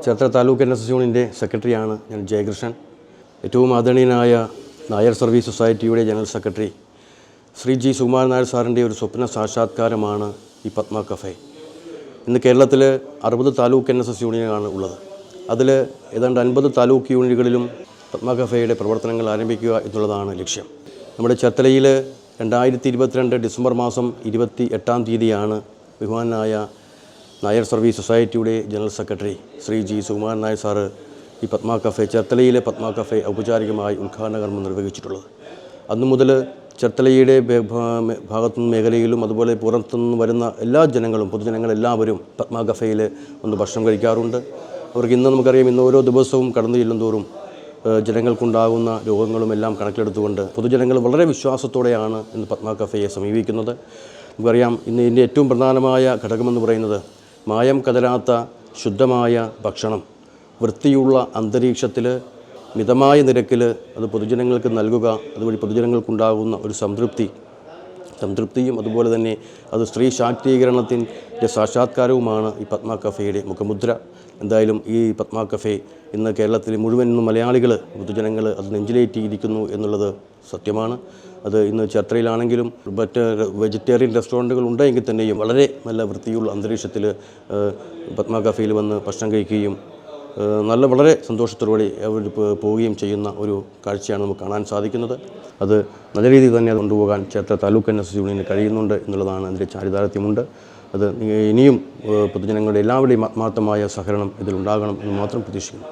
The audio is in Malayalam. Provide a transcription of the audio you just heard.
ചേർത്തല താലൂക്ക് എൻ എസ് യൂണിന്റെ സെക്രട്ടറിയാണ് ഞാൻ ജയകൃഷ്ണൻ. ഏറ്റവും ആദരണീയനായ നായർ സർവീസ് സൊസൈറ്റിയുടെ general secretary Shri G Sukumaran Nair സാറിന്റെ ഒരു സ്വപ്ന സാക്ഷാത്കാരമാണ് ഈ പത്മ കഫേ. ഇന്ന് കേരളത്തിൽ അറുപത് താലൂക്ക് എൻ എസ് എസ് യൂണിയനാണ് ഉള്ളത്. അതിൽ ഏതാണ്ട് അൻപത് താലൂക്ക് യൂണിറ്റുകളിലും പത്മ കഫേയുടെ പ്രവർത്തനങ്ങൾ ആരംഭിക്കുക എന്നുള്ളതാണ് ലക്ഷ്യം. നമ്മുടെ ചേർത്തലയിൽ രണ്ടായിരത്തി ഇരുപത്തിരണ്ട് ഡിസംബർ മാസം ഇരുപത്തി എട്ടാം തീയതിയാണ് ബഹുമാനായ നായർ സർവീസ് സൊസൈറ്റിയുടെ general secretary Shri G Sukumaran Nair sir ഈ പത്മ കഫേ ചേർത്തലയിലെ പത്മ കഫേ ഔപചാരികമായി ഉദ്ഘാടന കർമ്മം നിർവഹിച്ചിട്ടുള്ളത്. അന്നു മുതൽ ചേർത്തലയുടെ ഭാഗത്തുനിന്ന് മേഖലയിലും അതുപോലെ പുറത്തുനിന്ന് വരുന്ന എല്ലാ ജനങ്ങളും പൊതുജനങ്ങളെല്ലാവരും പത്മ കഫേയിൽ ഒന്ന് ഭക്ഷണം കഴിക്കാറുണ്ട്. അവർക്ക് ഇന്ന് നമുക്കറിയാം ഇന്ന് ഓരോ ദിവസവും കടന്നു ചെല്ലുന്തോറും തോറും ജനങ്ങൾക്കുണ്ടാകുന്ന രോഗങ്ങളും എല്ലാം കണക്കിലെടുത്തുകൊണ്ട് പൊതുജനങ്ങൾ വളരെ വിശ്വാസത്തോടെയാണ് ഇന്ന് പത്മ കഫേയെ സമീപിക്കുന്നത്. നമുക്കറിയാം ഇന്ന് ഇതിന്റെ ഏറ്റവും പ്രധാനമായ ഘടകമെന്ന് പറയുന്നത് മായം കലരാത്ത ശുദ്ധമായ ഭക്ഷണം. വൃത്തിയുള്ള അന്തരീക്ഷത്തിൽ മിതമായ നിരക്കിൽ അത് പൊതുജനങ്ങൾക്ക് നൽകുക അതുവഴി പൊതുജനങ്ങൾക്കുണ്ടാകുന്ന ഒരു സംതൃപ്തി. സംതൃപ്തിയും അതുപോലെ തന്നെ അത് സ്ത്രീ ശാക്തീകരണത്തിന്റെ സാക്ഷാത്കാരവുമാണ് ഈ പത്മ കഫേയുടെ മുഖമുദ്ര. എന്തായാലും ഈ പത്മ കഫേ ഇന്ന് കേരളത്തിൽ മുഴുവൻ ഇന്ന് മലയാളികൾ പൊതുജനങ്ങൾ അത് നെഞ്ചിലേറ്റിയിരിക്കുന്നു എന്നുള്ളത് സത്യമാണ്. അത് ഇന്ന് ചേർത്തലയിലാണെങ്കിലും മറ്റ് വെജിറ്റേറിയൻ റെസ്റ്റോറന്റുകൾ ഉണ്ടെങ്കിൽ തന്നെയും വളരെ നല്ല വൃത്തിയുള്ള അന്തരീക്ഷത്തിൽ പത്മ കഫേയിൽ വന്ന് ഭക്ഷണം കഴിക്കുകയും നല്ല വളരെ സന്തോഷത്തോടുകൂടി അവർ പോവുകയും ചെയ്യുന്ന ഒരു കാഴ്ചയാണ് നമുക്ക് കാണാൻ സാധിക്കുന്നത്. അത് നല്ല രീതിയിൽ തന്നെ കൊണ്ടുപോകാൻ ചേർത്ത താലൂക്ക് എൻ എസ് യൂണിയന് കഴിയുന്നുണ്ട് എന്നുള്ളതാണ് അതിന്റെ ചാരിതാർത്ഥ്യമുണ്ട്. അത് ഇനിയും പൊതുജനങ്ങളുടെ എല്ലാവരുടെയും ആത്മാർത്ഥമായ സഹകരണം ഇതിലുണ്ടാകണം എന്ന് മാത്രം പ്രതീക്ഷിക്കുന്നു.